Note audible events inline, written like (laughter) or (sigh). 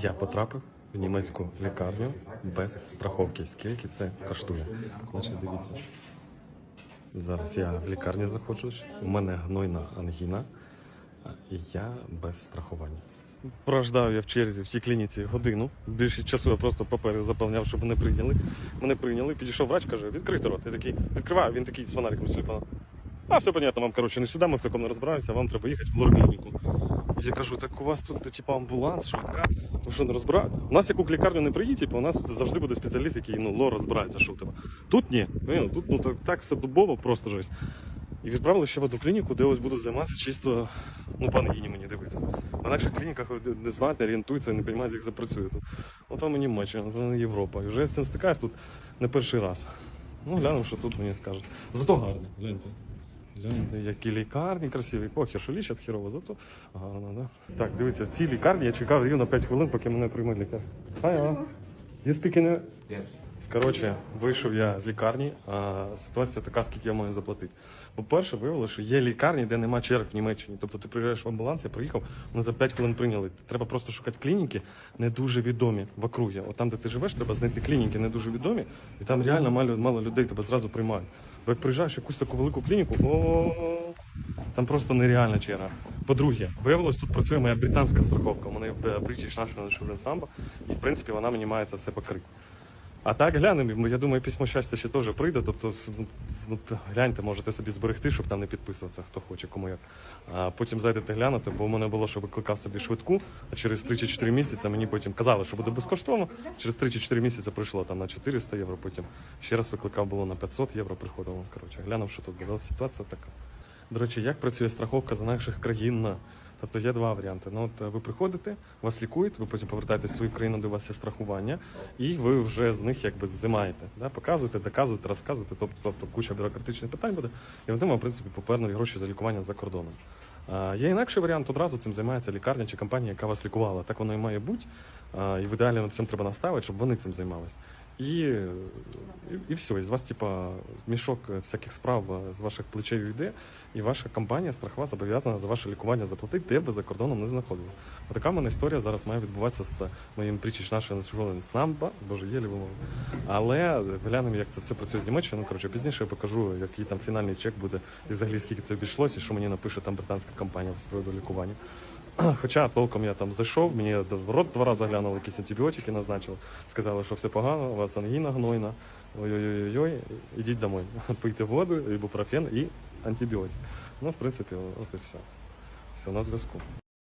Я потрапив в німецьку лікарню без страховки. Скільки це коштує? Значить, дивіться. Зараз я в лікарні заходжу. У мене гнойна ангіна, і я без страхування. Прождав я в черзі в цій клініці годину. Більше часу я просто папери заповняв, щоб мене прийняли. Мене прийняли, підійшов врач, каже, відкрийте рот. Я такий, відкриваю, він такий з фонариком з телефона. А, все понятно, вам, коротше, не сюди, ми в такому не розбираємося, вам треба їхати в лорклініку. Я кажу, так у вас тут типу, амбуланс, швидка. Ви що не розбираєте? У нас яку лікарню не приїдь, типу, у нас завжди буде спеціаліст, який ну, лор розбирається, що тебе. Тут ні. Ну, Тут ну, так, так все дубово, просто жесть. І відправили ще в одну клініку, де ось буду займатися чисто, ну, по ангіні мені дивиться. В інакших клініках не знають, не орієнтуються, не розуміють, як запрацює тут. От вам і Німеччина, це не Європа. І вже з цим стикаюсь тут не перший раз. Ну, глянемо, що тут мені скажуть. Зато гарно, гляньте. Гляньте, які лікарні красиві. Похер, що лічать хірово, зато гарно, да? Так, дивіться, в цій лікарні я чекав рівно 5 хвилин, поки мене приймуть лікар. Hi, uh, you speak in... Yes. Коротше, вийшов я з лікарні, а ситуація така, скільки я маю заплатити. По-перше, виявилося, що є лікарні, де нема черг в Німеччині. Тобто ти приїжджаєш в амбуланс, я приїхав, мене за 5 хвилин прийняли. Треба просто шукати клініки, не дуже відомі в округі. От там, де ти живеш, треба знайти клініки не дуже відомі, і там реально мало, мало людей тебе зразу приймають. Бо як приїжджаєш якусь таку велику клініку, там просто нереальна черга. По-друге, виявилось, тут працює моя британська страховка. У мене є British National Insurance Samba, і в принципі вона мені має це все покрити. А так глянемо, я думаю, письмо щастя ще теж прийде. Тобто, ну, ну, гляньте, можете собі зберегти, щоб там не підписуватися, хто хоче, кому як. А потім зайдете глянути, бо в мене було, що викликав собі швидку, а через 3 чи 4 місяці мені потім казали, що буде безкоштовно. Через 3 чи 4 місяці прийшло там на 400 євро, потім ще раз викликав було на 500 євро, приходило. Коротше, глянув, що тут була ситуація така. До речі, як працює страховка за наших країн? Тобто є два варіанти. Ну, от е, ви приходите, вас лікують, ви потім повертаєтесь в свою країну, де у вас є страхування, і ви вже з них якби зимаєте. Да? Показуєте, доказуєте, розказуєте, тобто, тобто куча бюрократичних питань буде, і вони вам, в принципі, повернули гроші за лікування за кордоном. Є інакший варіант, одразу цим займається лікарня чи компанія, яка вас лікувала. Так воно і має бути. І в ідеалі над цим треба наставити, щоб вони цим займалися. І, і, і все, і з вас, типа, мішок всяких справ з ваших плечей йде, і ваша компанія страхова зобов'язана за ваше лікування заплатити, де ви за кордоном не знаходились. Отака в мене історія зараз має відбуватися з моїм причіч нашої національної снамба, боже, єлі вимовив. Але глянемо, як це все працює з Німеччиною. Ну, коротше, пізніше я покажу, який там фінальний чек буде, і взагалі скільки це обійшлося, і що мені напише там британська компанія з приводу лікування. (clears throat) Хоча толком я там зайшов, мені в рот два рази глянули, якісь антибіотики назначили, сказали, що все погано, у вас ангіна гнойна, ой-ой-ой, ідіть домой, (laughs) пийте воду, ібупрофен і антибіотик. Ну, в принципі, от і все. Все на зв'язку.